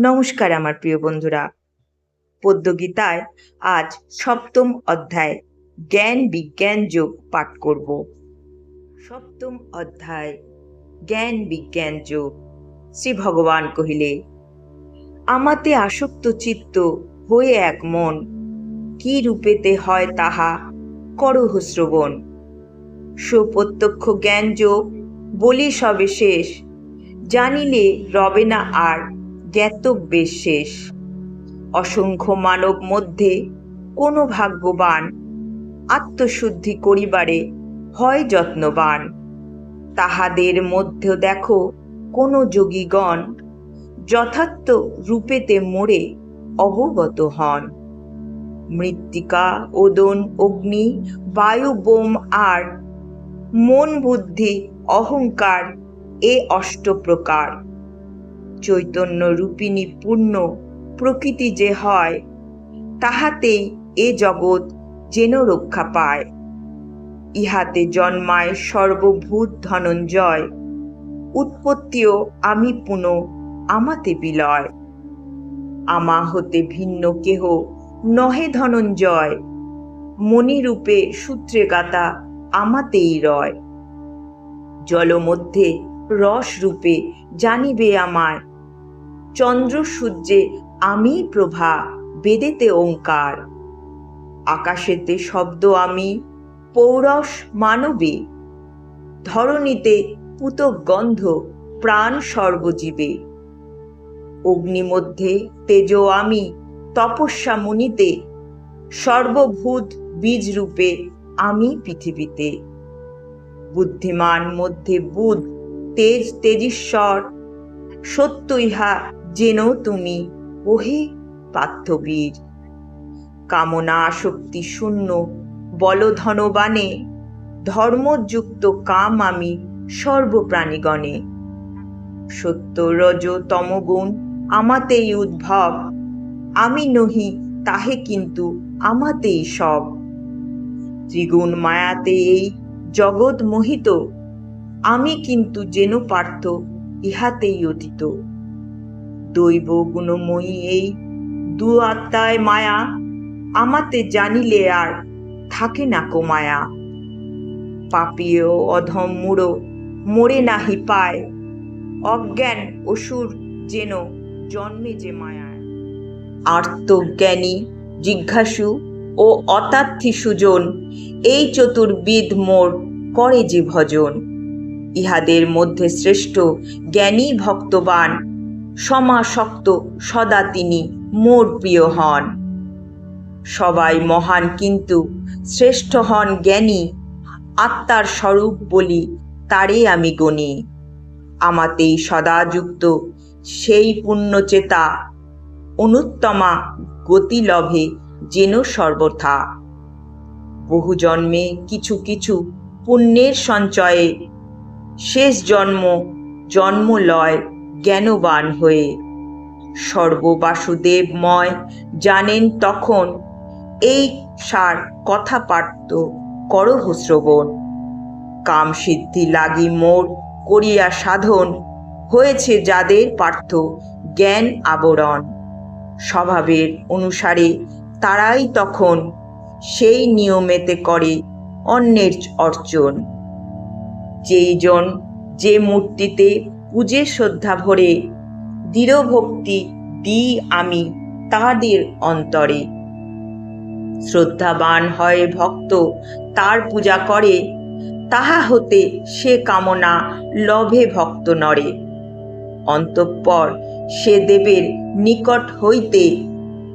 নমস্কার আমার প্রিয় বন্ধুরা। পদ্মগীতায় আজ সপ্তম অধ্যায় জ্ঞান বিজ্ঞান যোগ পাঠ করব। সপ্তম অধ্যায় জ্ঞান বিজ্ঞান যোগ। শ্রী ভগবান কহিলে আমাতে আসক্ত চিত্ত হয়ে এক মন, কি রূপেতে হয় তাহা করহ শ্রবণ। সুপ্রত্যক্ষ জ্ঞান যোগ বলি সবে শেষ, জানিলে রবে না আর জ্ঞাতব্যের শেষ অসংখ্য মানব মধ্যে কোনো ভাগ্যবান আত্মশুদ্ধি করিবারে হয় যত্নবান। তাহাদের মধ্যে দেখো কোনো যোগীগণ যথার্থ রূপেতে মোড়ে অবগত হন। মৃত্তিকা, ওদন, অগ্নি, বায়ু, বোম আর মন বুদ্ধি, অহংকার এ অষ্ট প্রকার চৈতন্য রূপিণী পূর্ণ প্রকৃতি যে হয়, তাহাতেই এ জগৎ যেন রক্ষা পায়। ইহাতে জন্মায় সর্বভূত ধনঞ্জয়, উৎপত্তিও আমি পুন আমাতে বিলয়। আমা হতে ভিন্ন কেহ নহে ধনঞ্জয়, মণিরূপে সূত্রে গাতা আমাতেই রয়। জলমধ্যে রস রূপে জানিবে আমায় চন্দ্র সূর্যে আমি প্রভা, বেদেতে ওঙ্কার। আকাশেতে শব্দ আমি, পৌরস মানবে। ধরণীতে পুতক গন্ধ প্রাণ সর্বজীবে। অগ্নিমধ্যে তেজ আমি, তপস্যা মুনিতে। সর্বভূত বীজ রূপে আমি পৃথিবীতে। বুদ্ধিমান মধ্যে বুধ, তেজ তেজীশ্বর সত্য ইহা যেন তুমি, ওহে পার্থবীর কামনা আসক্তি শূন্য বলধনবানে ধর্মযুক্ত কাম আমি সর্বপ্রাণীগণে। সত্য রজ তমগুণ আমাতেই উদ্ভব, আমি নহি তাহে কিন্তু আমাতেই সব। ত্রিগুণ মায়াতে এই জগৎ মোহিত, আমি কিন্তু যেন পার্থ, ইহাতেই অতীত। দৈব গুণময়ী এই দু আত্মায় মায়া, আমাতে জানিলে আর থাকে না কো মায়া। পাপিও অধম মুড়ো মোরে নাহি পায়। অজ্ঞান অসুর যেন জন্মে যে মায়ায় আর্তজ্ঞানী, জিজ্ঞাসু, ও অতার্থী সুজন, এই চতুর্বিদ মোর করে যে ভজন। ইহাদের মধ্যে শ্রেষ্ঠ জ্ঞানী ভক্তবান সমাসক্ত সদা তিনি মোর প্রিয় হন। সবাই মহান কিন্তু শ্রেষ্ঠ হন জ্ঞানী, আত্মার স্বরূপ বলি তারে আমি গণি। আমাতেই সদা যুক্ত সেই পুণ্যচেতা, অনুত্তমা গতি লভে যেন সর্বথা। বহু জন্মে কিছু কিছু পুণ্যের সঞ্চয়ে, শেষ জন্ম জন্ম লয় জ্ঞানবান হয়ে। সর্ববাসুদেবময় জানেন তখন, এই সার কথা পার্থ করহ শ্রবণ। কাম সিদ্ধি লাগি মোর করিয়া সাধন, হয়েছে যাদের পার্থ জ্ঞান আবরণ। স্বভাবের অনুসারে তারাই তখন সেই নিয়মেতে করে অন্যের অর্চন যেইজন যে মূর্তিতে পূজে শ্রদ্ধা ভরে দৃঢ় ভক্তি দিই আমি তাহাদের অন্তরে। শ্রদ্ধাবান হয় ভক্ত, তার পূজা করে, তাহা হতে সে কামনা লভে ভক্ত নরে অন্তঃপর সে দেবের নিকট হইতে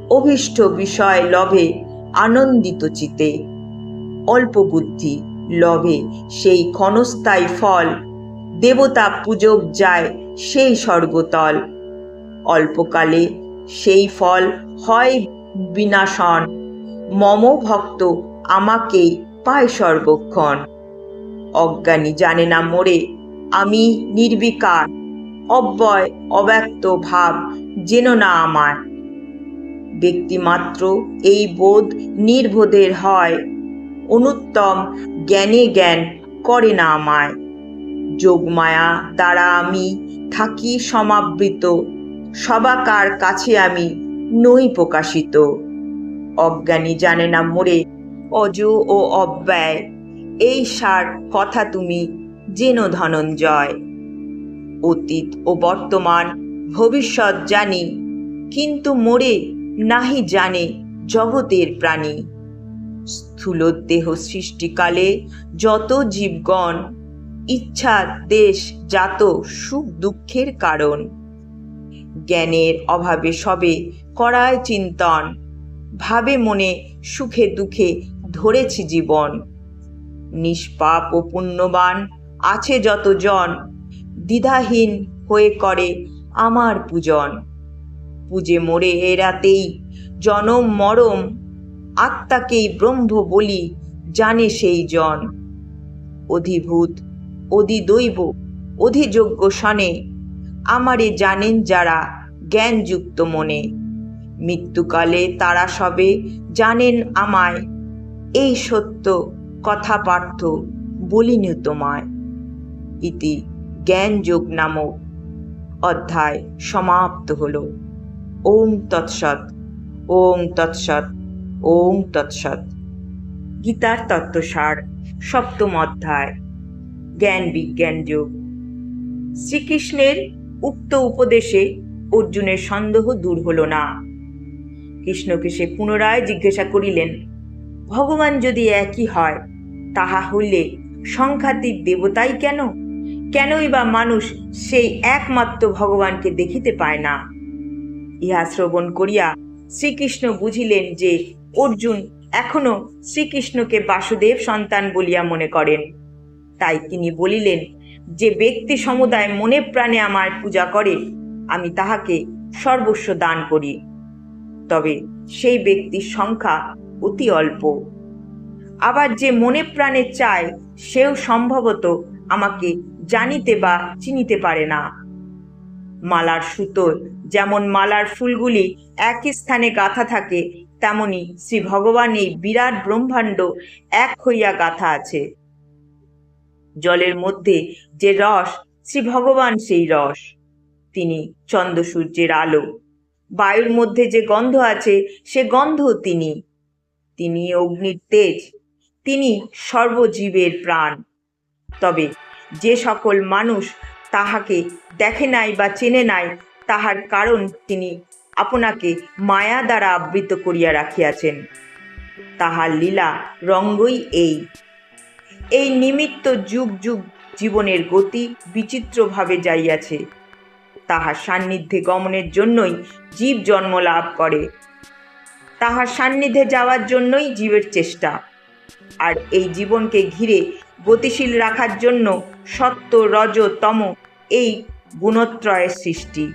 অভীষ্ট বিষয় লভে আনন্দিত চিতে। অল্প বুদ্ধি লভে সেই ক্ষণস্থায়ী ফল দেবতা পূজক যায় সেই স্বর্গতল। অল্পকালে সেই ফল হয় বিনাশন। মম ভক্ত আমাকেই পায় সর্বক্ষণ অজ্ঞানী জানে না মোরে, আমি নির্বিকার। অব্যয়, অব্যক্ত ভাব যেন না আমার ব্যক্তিমাত্র এই বোধ নির্বোধের হয়, অনুত্তম জ্ঞানে জ্ঞান করে না আমায়। যোগমায়া দ্বারা আমি, থাকি সমাবৃত, সবাকার কাছে আমি নই প্রকাশিত। অজ্ঞানী জানে না মোরে অজ ও অব্যয়, এই সার কথা তুমি জেন ধনঞ্জয়। অতীত ও বর্তমান, ভবিষ্যৎ জানি, কিন্তু মোরে নাহি জানে জগতের প্রাণী। স্থূল দেহ সৃষ্টিকালে যত জীবগণ ইচ্ছা, দেশ জাত সুখ, দুঃখের কারণ। জ্ঞানের অভাবে সবে করায় চিন্তন। ভাবে মনে, সুখে দুঃখে ধরেছি জীবন। নিষ্পাপ ও পুণ্যবান আছে যতজন। দ্বিধাহীন হয়ে করে আমার পূজন। পূজে মোরে এরাতেই জনম মরম। আত্মাকেই ব্রহ্ম বলি জানে সেই জন অধিভূত অধিদৈব, অধিযোগ্য শনে আমারে জানেন যারা জ্ঞানযুক্ত মনে। মৃত্যুকালে তারা সবে জানেন আমায়। এই সত্য কথা পার্থ বলিনি তোমায়। ইতি জ্ঞানযোগ নামক অধ্যায় সমাপ্ত হল। ওম তৎসৎ ওম তৎসৎ ওম তৎসৎ। গীতার তত্ত্বসার, সপ্তম অধ্যায়। জ্ঞান বিজ্ঞান যোগ। শ্রীকৃষ্ণের উক্ত উপদেশে অর্জুনের সন্দেহ দূর হল না। কৃষ্ণকে সে পুনরায় জিজ্ঞাসা করিলেন, ভগবান যদি একই হয়, তাহা হইলে সংখ্যাতীত দেবতাই কেন? কেনই বা মানুষ সেই একমাত্র ভগবানকে দেখিতে পায় না? ইহা শ্রবণ করিয়া শ্রীকৃষ্ণ বুঝিলেন যে অর্জুন এখনও শ্রীকৃষ্ণকে বাসুদেব সন্তান বলিয়া মনে করেন। তাই তিনি বলিলেন, যে ব্যক্তি সমুদায় মনে প্রাণে আমার পূজা করে, আমি তাহাকে সর্বস্ব দান করি। তবে সেই ব্যক্তির সংখ্যা অতি অল্প। আবার যে মনে প্রাণে চায়, সেও সম্ভবত আমাকে জানিতে বা চিনিতে পারে না। মালার সুতোর যেমন মালার ফুলগুলি একই স্থানে গাঁথা থাকে, তেমনি শ্রী ভগবান এই বিরাট ব্রহ্মাণ্ড এক হইয়া গাঁথা আছে। জলের মধ্যে যে রস, শ্রী ভগবান সেই রস। তিনি চন্দ্রসূর্যের আলো। বায়ুর মধ্যে যে গন্ধ আছে, সে গন্ধ তিনি। তিনি অগ্নির তেজ। তিনি সর্বজীবের প্রাণ। তবে যে সকল মানুষ তাহাকে দেখে নাই বা চেনে নাই, তাহার কারণ তিনি আপনাকে মায়া দ্বারা আবৃত করিয়া রাখিয়াছেন। তাহার লীলা রঙ্গই এই। এই নিমিত্ত যুগ যুগ জীবনের গতি বিচিত্রভাবে যাইয়াছে। তাহার সান্নিধ্যে গমনের জন্যই জীব জন্ম লাভ করে। তাহার সান্নিধ্যে যাওয়ার জন্যই জীবের চেষ্টা। আর এই জীবনকে ঘিরে গতিশীল রাখার জন্য সত্য, রজ, তম এই গুণত্রয়ের সৃষ্টি।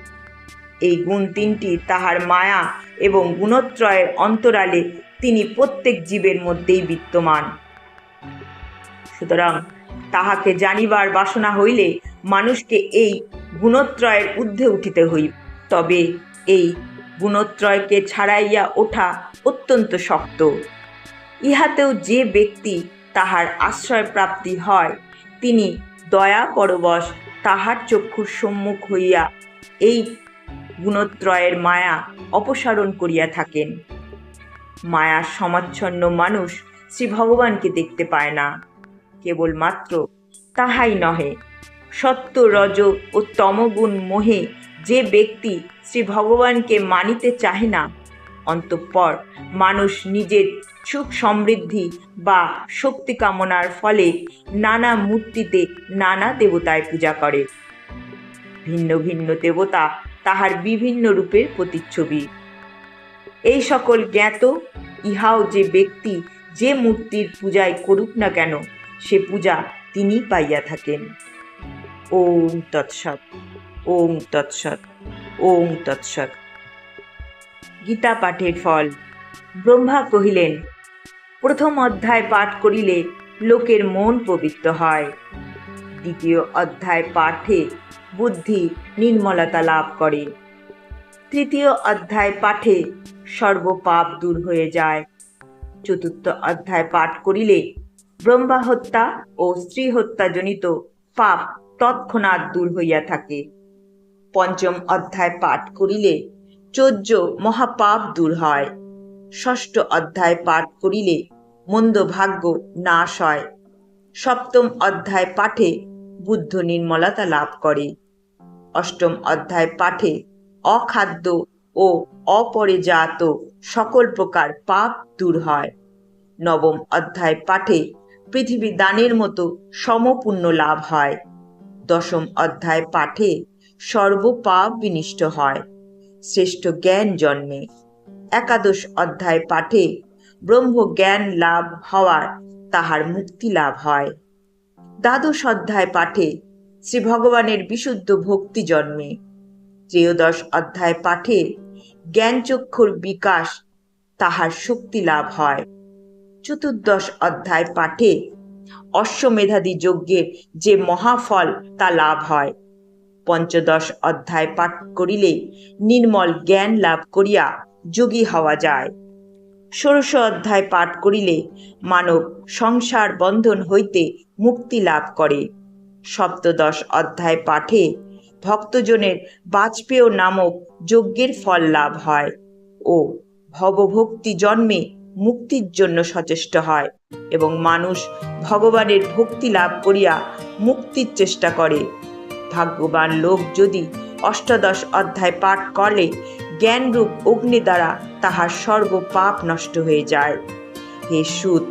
এই গুণ তিনটি তাহার মায়া এবং গুণত্রয়ের অন্তরালে তিনি প্রত্যেক জীবের মধ্যেই বিদ্যমান। সুতরাং তাহাকে জানিবার বাসনা হইলে মানুষকে এই গুণত্রয়ের ঊর্ধ্বে উঠিতে হইবে তবে এই গুণত্রয়কে ছাড়াইয়া ওঠা অত্যন্ত শক্ত। ইহাতেও যে ব্যক্তি তাহার আশ্রয় প্রাপ্তি হয়, তিনি দয়া পরবশ তাহার চক্ষুর সম্মুখ হইয়া এই গুণত্রয়ের মায়া অপসারণ করিয়া থাকেন। মায়ার সমাচ্ছন্ন মানুষ শ্রী ভগবানকে দেখতে পায় না। কেবলমাত্র তাহাই নহে। সত্য রজ ও তমগুণ মোহে যে ব্যক্তি শ্রী ভগবানকে মানিতে চাহে না, অন্তঃপর মানুষ নিজের সুখ সমৃদ্ধি বা শক্তি কামনার ফলে নানা মূর্তিতে নানা দেবতায় পূজা করে। ভিন্ন ভিন্ন দেবতা তাহার বিভিন্ন রূপের প্রতিচ্ছবি। এই সকল জ্ঞাত, ইহাও যে ব্যক্তি যে মূর্তির পূজায় করুক না কেন সে পূজা তিনি পাইয়া থাকেন। ওম তৎসৎ ওম তৎসৎ ওম তৎসৎ। গীতা পাঠের ফল। ব্রহ্মা কহিলেন, প্রথম অধ্যায় পাঠ করিলে লোকের মন পবিত্র হয়। দ্বিতীয় অধ্যায় পাঠে বুদ্ধি নির্মলতা লাভ করে। তৃতীয় অধ্যায় পাঠে সর্বপাপ দূর হয়ে যায়। চতুর্থ অধ্যায় পাঠ করিলে ব্রহ্মা হত্যা ও স্ত্রী হত্যাজনিত পাপ তৎক্ষণাৎ দূর হইয়া থাকে। পঞ্চম অধ্যায় পাঠ করিলে চোদ্দ মহাপাপ দূর হয়। ষষ্ঠ অধ্যায় পাঠ করিলে মন্দ ভাগ্য নাশ হয়। সপ্তম অধ্যায় পাঠে বুদ্ধ নির্মলতা লাভ করে। অষ্টম অধ্যায় পাঠে অখাদ্য ও অপরিজাত সকল প্রকার পাপ দূর হয়। নবম অধ্যায় পাঠে পৃথিবী দানের মতো সমপূর্ণ লাভ হয়। দশম অধ্যায় পাঠে সর্বপাপ বিনিষ্ট হয়। শ্রেষ্ঠ জ্ঞান জন্মে। একাদশ অধ্যায় পাঠে ব্রহ্ম জ্ঞান লাভ হওয়ার তাহার মুক্তি লাভ হয়। দ্বাদশ অধ্যায় পাঠে শ্রী ভগবানের বিশুদ্ধ ভক্তি জন্মে। ত্রয়োদশ অধ্যায় পাঠে জ্ঞানচক্ষুর বিকাশ তাহার শক্তি লাভ হয়। চতুর্দশ অধ্যায় পাঠে অশ্বমেধাদি যজ্ঞের যে মহাফল তা লাভ হয়। পঞ্চদশ অধ্যায় পাঠ করিলে নির্মল জ্ঞান লাভ করিয়া যোগী হওয়া যায়। ষোড়শ অধ্যায় পাঠ করিলে মানব সংসার বন্ধন হইতে মুক্তি লাভ করে। সপ্তদশ অধ্যায় পাঠে ভক্তজনের বাজপেয় নামক যজ্ঞের ফল লাভ হয় ও ভবভক্তি জন্মে মুক্তির জন্য সচেষ্ট হয় এবং মানুষ ভগবানের ভক্তি লাভ করিয়া মুক্তির চেষ্টা করে। ভাগ্যবান লোক যদি অষ্টাদশ অধ্যায় পাঠ করলে, জ্ঞানরূপ অগ্নি দ্বারা তাহার সর্ব পাপ নষ্ট হয়ে যায়। হে সুত,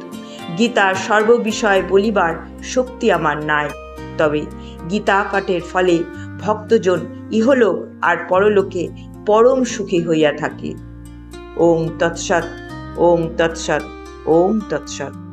গীতার সর্ববিষয় বলিবার শক্তি আমার নাই। তবে গীতা পাঠের ফলে ভক্তজন ইহলোক আর পরলোকে পরম সুখী হইয়া থাকে। ওম তৎসৎ। ওম তৎসৎ ওম তৎসৎ